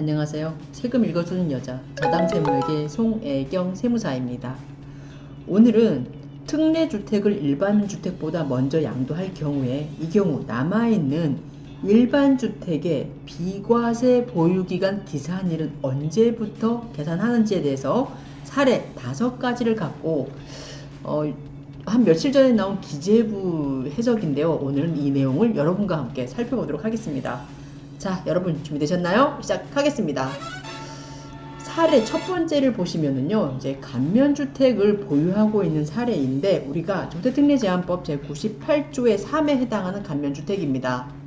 안녕하세요. 세금 읽어주는 여자 자담세무에게 송애경 세무사입니다. 오늘은 특례 주택을 일반 주택보다 먼저 양도할 경우에 이 경우 남아있는 일반 주택의 비과세 보유기간 기산일은 언제부터 계산하는지에 대해서 사례 다섯 가지를 갖고 어, 한 며칠 전에 나온 기재부 해석인데요. 오늘은 이 내용을 여러분과 함께 살펴보도록 하겠습니다. 자, 여러분 준비되셨나요? 시작하겠습니다. 사례 첫 번째를 보시면은요, 이제 감면주택을 보유하고 있는 사례인데, 우리가 조세특례제한법 제98조의 3에 해당하는 감면주택입니다.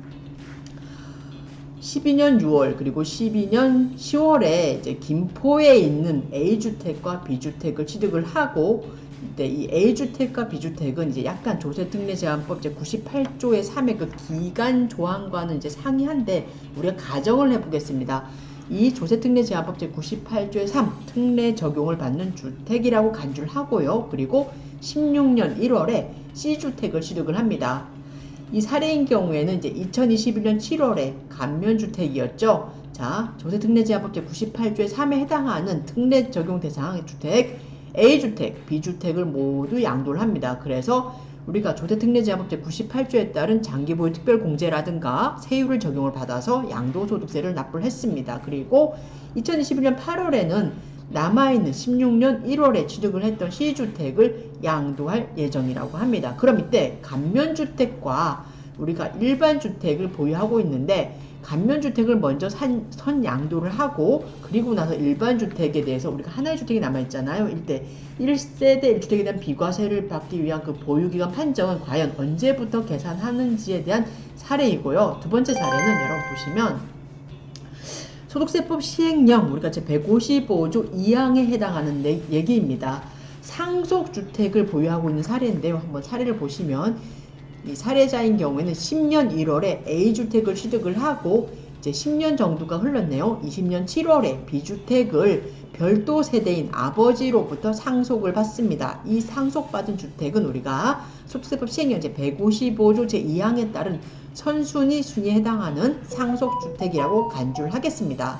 12년 6월 그리고 12년 10월에 이제 김포에 있는 A주택과 B주택을 취득을 하고 이때 이 A주택과 B주택은 이제 약간 조세특례제한법 제 98조의 3의 그 기간 조항과는 이제 상이한데 우리가 가정을 해보겠습니다. 이 조세특례제한법 제 98조의 3 특례 적용을 받는 주택이라고 간주를 하고요. 그리고 16년 1월에 C주택을 취득을 합니다. 이 사례인 경우에는 이제 2021년 7월에 감면주택이었죠. 자, 조세특례제한법 제98조의 3에 해당하는 특례 적용 대상 주택 A주택, B주택을 모두 양도를 합니다. 그래서 우리가 조세특례제한법 제98조에 따른 장기보유 특별공제라든가 세율을 적용을 받아서 양도소득세를 납부를 했습니다. 그리고 2021년 8월에는 남아있는 16년 1월에 취득을 했던 C주택을 양도할 예정이라고 합니다. 그럼 이때 감면주택과 우리가 일반주택을 보유하고 있는데 감면주택을 먼저 산, 선 양도를 하고 그리고 나서 일반주택에 대해서 우리가 하나의 주택이 남아있잖아요. 이때 1세대 1주택에 대한 비과세를 받기 위한 그 보유기간 판정은 과연 언제부터 계산하는지에 대한 사례이고요. 두 번째 사례는 여러분 보시면 소득세법 시행령 우리가 제 155조 2항에 해당하는 내, 얘기입니다. 상속주택을 보유하고 있는 사례인데요. 한번 사례를 보시면 이 사례자인 경우에는 10년 1월에 A주택을 취득을 하고 이제 10년 정도가 흘렀네요. 20년 7월에 B주택을 별도 세대인 아버지로부터 상속을 받습니다. 이 상속받은 주택은 우리가 소득세법 시행령 제 155조 제 2항에 따른 선순위 순위에 해당하는 상속주택이라고 간주를 하겠습니다.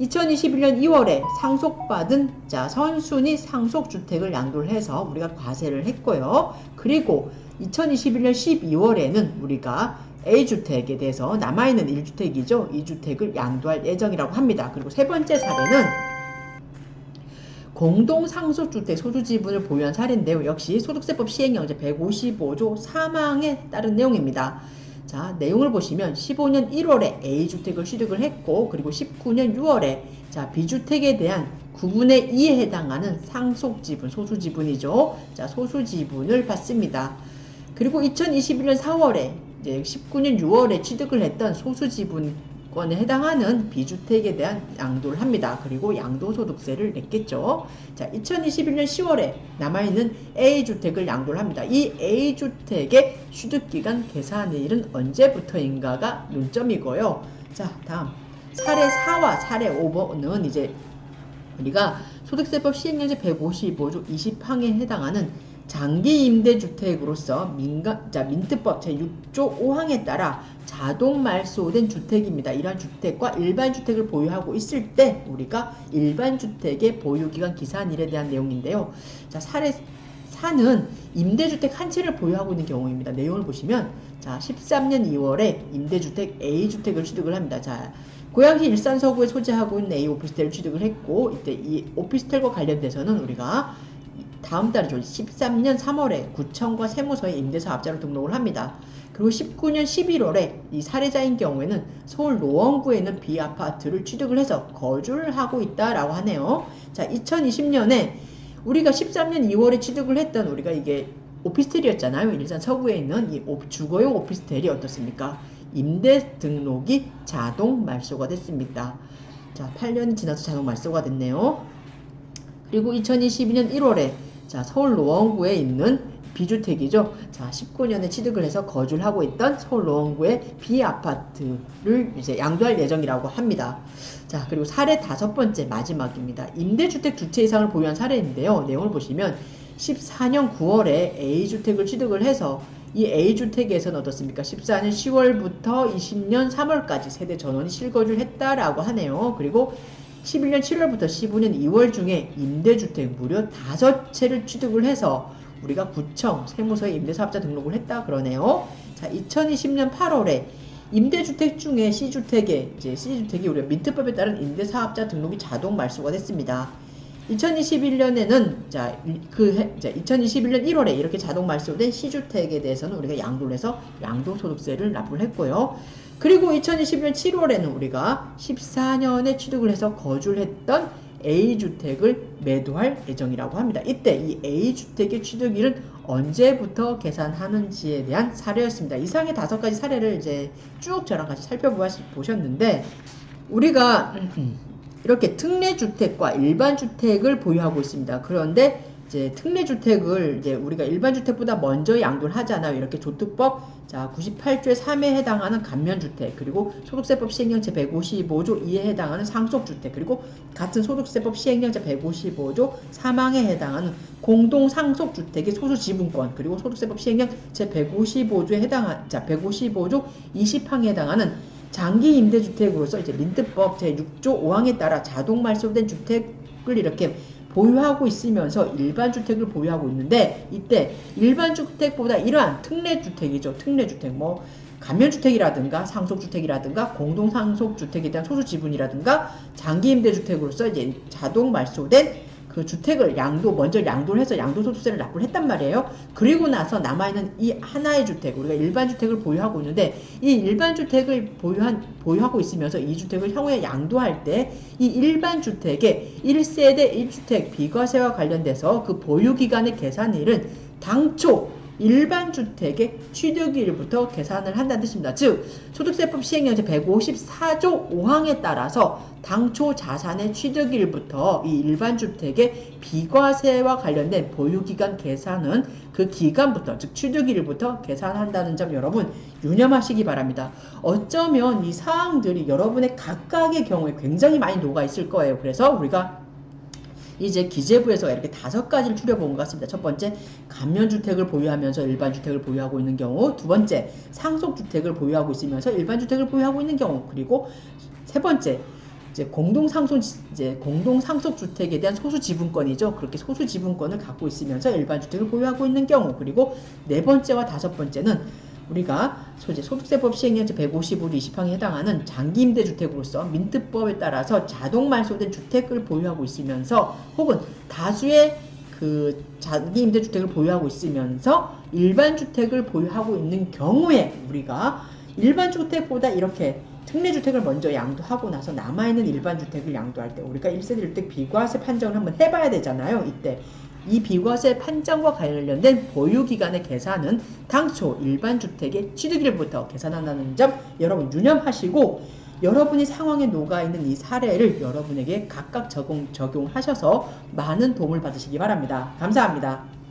2021년 2월에 상속받은 자 선순위 상속주택을 양도를 해서 우리가 과세를 했고요. 그리고 2021년 12월에는 우리가 A주택에 대해서 남아있는 1주택이죠. 2주택을 양도할 예정이라고 합니다. 그리고 세 번째 사례는 공동 상속주택 소유 지분을 보유한 사례인데요. 역시 소득세법 시행령제 155조 3항에 따른 내용입니다. 자, 내용을 보시면 15년 1월에 A주택을 취득을 했고, 그리고 19년 6월에 자, B주택에 대한 9분의 2에 해당하는 상속 지분, 소수 지분이죠. 자, 소수 지분을 받습니다. 그리고 2021년 4월에 이제 19년 6월에 취득을 했던 소수 지분 권에 해당하는 비주택에 대한 양도를 합니다. 그리고 양도소득세를 냈겠죠. 자, 2021년 10월에 남아있는 A주택을 양도를 합니다. 이 A주택의 취득기간 계산일은 언제부터인가가 논점이고요. 자, 다음. 사례 4와 사례 5번은 이제 우리가 소득세법 시행령제 155조 20항에 해당하는 장기 임대주택으로서 민가, 자, 민트법 제6조 5항에 따라 자동 말소된 주택입니다. 이러한 주택과 일반 주택을 보유하고 있을 때 우리가 일반 주택의 보유기간 기산일에 대한 내용인데요. 자, 사례 4는 임대주택 한 채를 보유하고 있는 경우입니다. 내용을 보시면 자, 13년 2월에 임대주택 A주택을 취득을 합니다. 자, 고양시 일산 서구에 소재하고 있는 A 오피스텔을 취득을 했고 이때 이 오피스텔과 관련돼서는 우리가 다음 달이죠. 13년 3월에 구청과 세무서에 임대사업자로 등록을 합니다. 그리고 19년 11월에 이 사례자인 경우에는 서울 노원구에 있는 B아파트를 취득을 해서 거주를 하고 있다라고 하네요. 자, 2020년에 우리가 13년 2월에 취득을 했던 우리가 이게 오피스텔이었잖아요. 일산 서구에 있는 이 주거용 오피스텔이 어떻습니까? 임대 등록이 자동 말소가 됐습니다. 자, 8년이 지나서 자동 말소가 됐네요. 그리고 2022년 1월에 자, 서울 노원구에 있는 B주택이죠. 자, 19년에 취득을 해서 거주를 하고 있던 서울 노원구의 B아파트를 이제 양도할 예정이라고 합니다. 자, 그리고 사례 다섯 번째 마지막입니다. 임대주택 두 채 이상을 보유한 사례인데요. 내용을 보시면 14년 9월에 A주택을 취득을 해서 이 A주택에서는 어떻습니까? 14년 10월부터 20년 3월까지 세대 전원이 실거주를 했다라고 하네요. 그리고 11년 7월부터 15년 2월 중에 임대주택 무려 5채를 취득을 해서 우리가 구청 세무서에 임대사업자 등록을 했다 그러네요. 자, 2020년 8월에 임대주택 중에 C주택에 이제 C주택이 우리가 민트법에 따른 임대사업자 등록이 자동 말소가 됐습니다. 2021년에는 자, 그 해, 자, 2021년 1월에 이렇게 자동 말소된 C주택에 대해서는 우리가 양도를 해서 양도소득세를 납부를 했고요. 그리고 2021년 7월에는 우리가 14년에 취득을 해서 거주를 했던 A주택을 매도할 예정이라고 합니다. 이때 이 A주택의 취득일은 언제부터 계산하는지에 대한 사례였습니다. 이상의 다섯 가지 사례를 이제 쭉 저랑 같이 살펴보셨는데 우리가 이렇게 특례주택과 일반주택을 보유하고 있습니다. 그런데 이제 특례 주택을 이제 우리가 일반 주택보다 먼저 양도를 하잖아요. 이렇게 조특법 자 98조의 3에 해당하는 감면 주택 그리고 소득세법 시행령 제 155조 2에 해당하는 상속 주택 그리고 같은 소득세법 시행령 제 155조 3항에 해당하는 공동 상속 주택의 소수 지분권 그리고 소득세법 시행령 제 155조에 해당한 자 155조 20항에 해당하는 장기 임대주택으로서 이제 민트법 제 6조 5항에 따라 자동 말소된 주택을 이렇게 보유하고 있으면서 일반 주택을 보유하고 있는데 이때 일반 주택보다 이러한 특례 주택이죠. 특례 주택 뭐 감면주택이라든가 상속주택이라든가 공동상속주택에 대한 소수 지분이라든가 장기 임대주택으로서 이제 자동 말소된 그 주택을 양도 먼저 양도를 해서 양도소득세를 납부를 했단 말이에요. 그리고 나서 남아있는 이 하나의 주택 우리가 일반 주택을 보유하고 있는데 이 일반 주택을 보유한 보유하고 있으면서 이 주택을 향후에 양도할 때 이 일반 주택의 1세대 1주택 비과세와 관련돼서 그 보유 기간의 계산일은 당초 일반 주택의 취득일부터 계산을 한다는 뜻입니다. 즉 소득세법 시행령 제 154조 5항에 따라서 당초 자산의 취득일부터 이 일반 주택의 비과세와 관련된 보유기간 계산은 그 기간부터 즉 취득일부터 계산한다는 점 여러분 유념하시기 바랍니다. 어쩌면 이 사항들이 여러분의 각각의 경우에 굉장히 많이 녹아 있을 거예요. 그래서 우리가 이제 기재부에서 이렇게 다섯 가지를 추려본 것 같습니다. 첫 번째, 감면주택을 보유하면서 일반주택을 보유하고 있는 경우. 두 번째, 상속주택을 보유하고 있으면서 일반주택을 보유하고 있는 경우. 그리고 세 번째, 이제 공동 상속, 이제 공동 상속 주택에 대한 소수 지분권이죠. 그렇게 소수 지분권을 갖고 있으면서 일반 주택을 보유하고 있는 경우. 그리고 네 번째와 다섯 번째는 우리가 소재 소득세법 시행령 제 155조 20항에 해당하는 장기임대주택으로서 민트법에 따라서 자동 말소된 주택을 보유하고 있으면서 혹은 다수의 그 장기임대주택을 보유하고 있으면서 일반 주택을 보유하고 있는 경우에 우리가 일반 주택보다 이렇게 특례주택을 먼저 양도하고 나서 남아있는 일반주택을 양도할 때 우리가 1세대 1주택 비과세 판정을 한번 해봐야 되잖아요. 이때 이 비과세 판정과 관련된 보유기간의 계산은 당초 일반주택의 취득일부터 계산한다는 점 여러분 유념하시고 여러분이 상황에 녹아있는 이 사례를 여러분에게 각각 적용, 적용하셔서 많은 도움을 받으시기 바랍니다. 감사합니다.